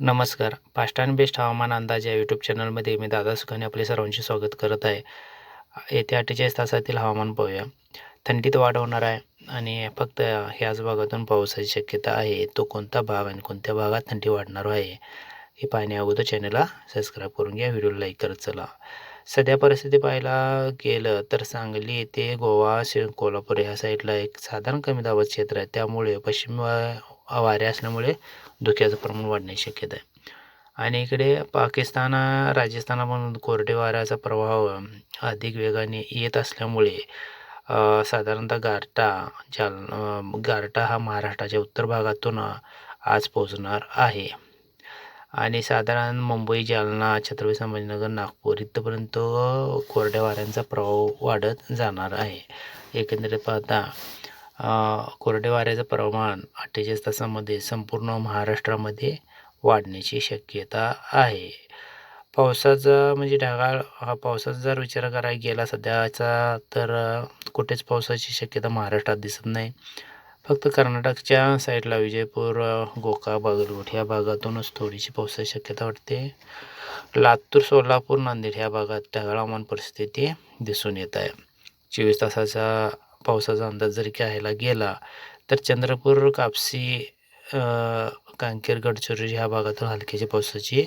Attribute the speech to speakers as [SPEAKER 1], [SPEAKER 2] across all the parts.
[SPEAKER 1] नमस्कार. Fast and best हवामान अंदाज या यूट्यूब चॅनलमध्ये मी दादा सुखाने आपले सर्वांचे स्वागत करत आहे. येत्या अठ्ठेचाळीस तासातील हवामान पाहूया. थंडीत वाढ होणार आहे आणि फक्त ह्याच भागातून पावसाची शक्यता आहे. तो कोणता भाग आणि कोणत्या भागात थंडी वाढणार आहे हे पाहण्या अगोदर चॅनलला सबस्क्राईब करून घ्या. व्हिडिओला लाईक करत चला. सध्या परिस्थिती पाहायला गेलं तर सांगली येथे गोवा कोल्हापूर ह्या साईडला एक साधारण कमी दाबाचं क्षेत्र आहे. त्यामुळे पश्चिम वारे असल्यामुळे धुक्याचं प्रमाण वाढण्याची शक्यता आहे. आणि इकडे पाकिस्तान राजस्थानामधून कोरडे वाऱ्याचा प्रभाव अधिक वेगाने येत असल्यामुळे साधारणतः गारटा जाल गारटा हा महाराष्ट्राच्या उत्तर भागातून आज पोहोचणार आहे. आणि साधारण मुंबई जालना छत्रपती संभाजीनगर नागपूर इथपर्यंत कोरड्या वाऱ्यांचा प्रभाव वाढत जाणार आहे. एकंदरीत पाहता कोरडे वाऱ्याचं प्रमाण अठ्ठेचाळीस तासामध्ये संपूर्ण महाराष्ट्रामध्ये वाढण्याची शक्यता आहे. पावसाचा म्हणजे ढगाळ हा पावसाचा जर विचार करायला गेला सध्याचा तर कुठेच पावसाची शक्यता महाराष्ट्रात दिसत नाही. फक्त कर्नाटकच्या साईडला विजयपूर गोका बागलकोट ह्या भागातूनच थोडीशी पावसाची शक्यता वाटते. लातूर सोलापूर नांदेड ह्या भागात ढगाळ हवामान परिस्थिती दिसून येत आहे. चोवीस तासाचा पावसाचा अंदाज जरी घ्यायला गेला तर चंद्रपूर कापसी कांकेर गडचिरोली ह्या भागातून हलक्याच्या पावसाची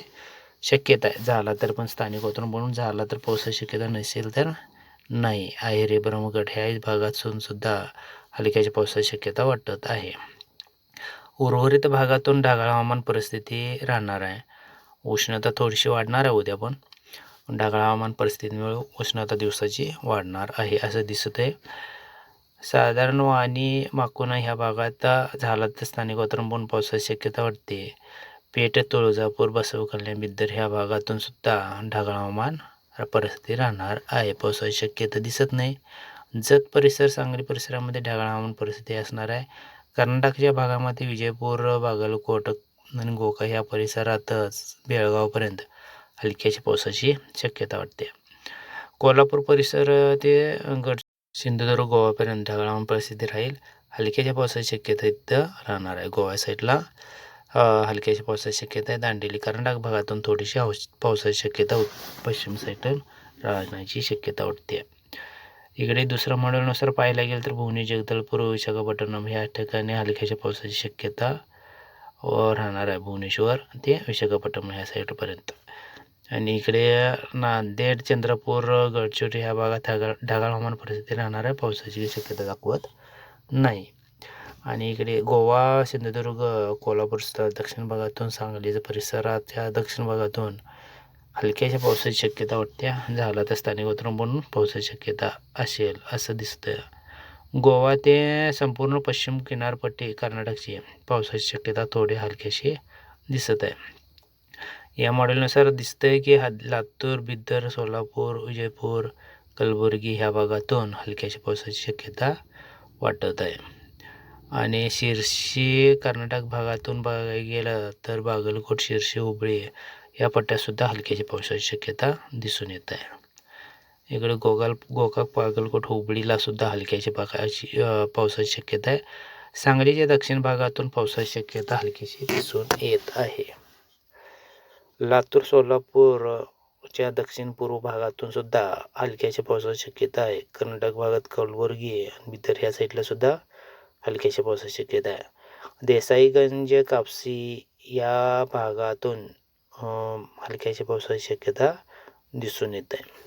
[SPEAKER 1] शक्यता आहे. झाला तर पण स्थानिक वातावरण म्हणून झाला तर पावसाची शक्यता नसेल तर नाही. आहेरे ब्रह्मगड ह्या भागातून सुद्धा हलक्याच्या पावसाची शक्यता वाटत आहे. उर्वरित भागातून ढगाळ हवामान परिस्थिती राहणार आहे. उष्णता थोडीशी वाढणार आहे उद्या पण. ढगाळ हवामान परिस्थितीमुळे उष्णता दिवसाची वाढणार आहे असं दिसत आहे साधारण वाणी माकुना ह्या भागात झाला तर स्थानिक वातावरण पावसाची शक्यता वाटते पेठ तुळजापूर बसव कल्याण बिद्दर ह्या भागातून सुद्धा ढगाळ हवामान परिस्थिती राहणार आहे. पावसाची शक्यता दिसत नाही. जत परिसर सांगली परिसरामध्ये ढगाळ हवामान परिस्थिती असणार आहे. कर्नाटकच्या भागामध्ये विजयपूर बागलकोट आणि गोका ह्या परिसरातच बेळगावपर्यंत हलक्याच्या पावसाची शक्यता वाटते. कोल्हापूर परिसर ते गड सिंधुदुर्ग गोवापर्यंत ढगाळ परिस्थिती राहील. हलक्याच्या पावसाची शक्यता इथं राहणार आहे. गोवा साईडला हलक्याच्या पावसाची शक्यता आहे. दांडेली कर्नाटक भागातून थोडीशी हौस पावसाची शक्यता पश्चिम साईडून राहण्याची शक्यता वाटते. इकडे दुसऱ्या मॉडेलनुसार पाहायला गेलं तर भुवनी जगदलपूर विशाखापट्टणम ह्या ठिकाणी हलक्याच्या पावसाची शक्यता व राहणार आहे भुवनेश्वर ते विशाखापट्टणम ह्या साईडपर्यंत. आणि इकडे नांदेड चंद्रपूर गडचिरोली ह्या भागात ढगाळ ढगाळ हवामान परिस्थिती राहणार आहे. पावसाची शक्यता दाखवत नाही. आणि इकडे गोवा सिंधुदुर्ग कोल्हापूर दक्षिण भागातून सांगलीच्या परिसराच्या दक्षिण भागातून हलक्याशा पावसाची शक्यता वाटते. झाला तर स्थानिक वातावरण बनून पावसाची शक्यता असेल असं दिसतं गोवा ते संपूर्ण पश्चिम किनारपट्टी कर्नाटकची पावसाची शक्यता थोडी हलक्याशी दिसत आहे. या मॉडेलनुसार दिसतंय की हा लातूर बिदर सोलापूर विजयपूर कलबुर्गी ह्या भागातून हलक्याशा पावसाची शक्यता वाटत आहे. आणि शिर्शी कर्नाटक भागातून बघायला गेलं तर बागलकोट शिर्शी हुबळी या पट्ट्यातसुद्धा हलक्याच्या पावसाची शक्यता दिसून येत आहे. इकडे गोगाल गोकाक बागलकोट हुबळीलासुद्धा हलक्याच्या भागाची पावसाची शक्यता आहे. सांगलीच्या दक्षिण भागातून पावसाची शक्यता हलकीशी दिसून येत आहे. लातूर सोलापूरच्या दक्षिण पूर्व भागातून सुद्धा हलक्याच्या पावसाची शक्यता आहे. कर्नाटक भागात कलबुर्गी आणि बिदर ह्या साईडला सुद्धा हलक्याच्या पावसाची शक्यता आहे. देसाईगंज कापसी या भागातून हलक्याच्या पावसाची शक्यता दिसून येत आहे.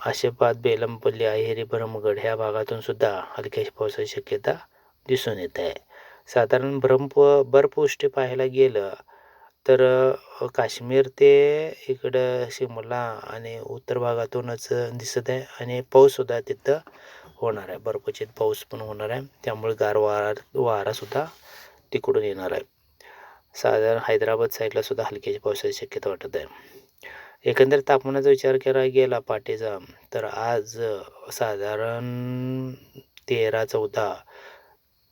[SPEAKER 1] आशेपाद बेलमपल्ली आहेरी ब्रह्मगड ह्या भागातून सुद्धा हलक्याच्या पावसाची शक्यता दिसून येत आहे. साधारण ब्रह्मप बर्फवृष्टी पाहायला गेलं तर काश्मीर ते इकडं शिमला आणि उत्तर भागातूनच दिसत आहे आणि पाऊससुद्धा तिथं होणार आहे. बर्फचित पाऊस पण होणार आहे. त्यामुळे गार वारा वारासुद्धा तिकडून येणार आहे. साधारण हैदराबाद साईडला सुद्धा हलक्याची पावसाची शक्यता वाटत आहे. एकंदर तापमानाचा विचार केला गेला पाटेचा तर आज साधारण तेरा चौदा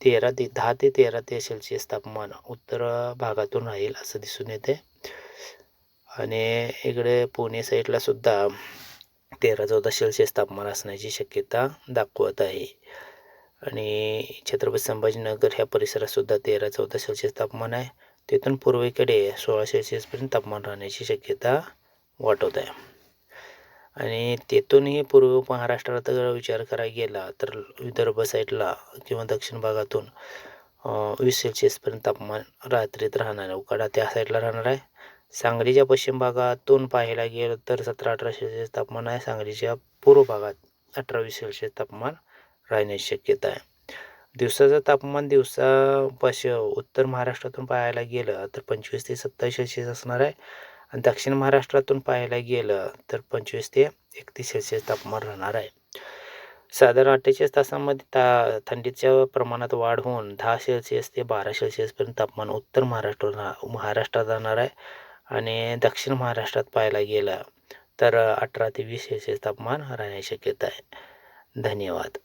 [SPEAKER 1] तेरा ते दहा ते तेरा ते सेल्सिअस तापमान उत्तर भागातून राहील असं दिसून येते. आणि इकडे पुणे साईडला सुद्धा तेरा चौदा सेल्सिअस तापमान असण्याची शक्यता दाखवत आहे. आणि छत्रपती संभाजीनगर ह्या परिसरात सुद्धा तेरा चौदा सेल्सिअस तापमान आहे. तिथून पूर्वेकडे सोळा सेल्सिअसपर्यंत तापमान राहण्याची शक्यता वाटत आहे. आणि तेथूनही पूर्व महाराष्ट्रात जर विचार करायला गेला तर विदर्भ साईडला किंवा दक्षिण भागातून वीस सेल्सिअसपर्यंत तापमान रात्रीत राहणार आहे. उकाडा त्या साईडला राहणार आहे. सांगलीच्या पश्चिम भागातून पाहायला गेलं तर सतरा अठरा सेल्सिअस तापमान आहे. सांगलीच्या पूर्व भागात अठरा वीस सेल्सिअस तापमान राहण्याची शक्यता आहे. दिवसाचं तापमान दिवसा पश उत्तर महाराष्ट्रातून पाहायला गेलं तर पंचवीस ते सत्तावीस सेल्सिअस असणार आहे. आणि दक्षिण महाराष्ट्रातून पाहायला गेलं तर पंचवीस ते एकतीस सेल्सिअस तापमान राहणार आहे. साधारण अठ्ठेचाळीस तासांमध्ये ता थंडीच्या प्रमाणात वाढ होऊन दहा सेल्सिअस ते बारा सेल्सिअसपर्यंत तापमान उत्तर महाराष्ट्र महाराष्ट्रात राहणार आहे आणि दक्षिण महाराष्ट्रात पाहायला गेलं तर अठरा ते वीस सेल्सिअस तापमान राहण्याची शक्यता आहे. धन्यवाद.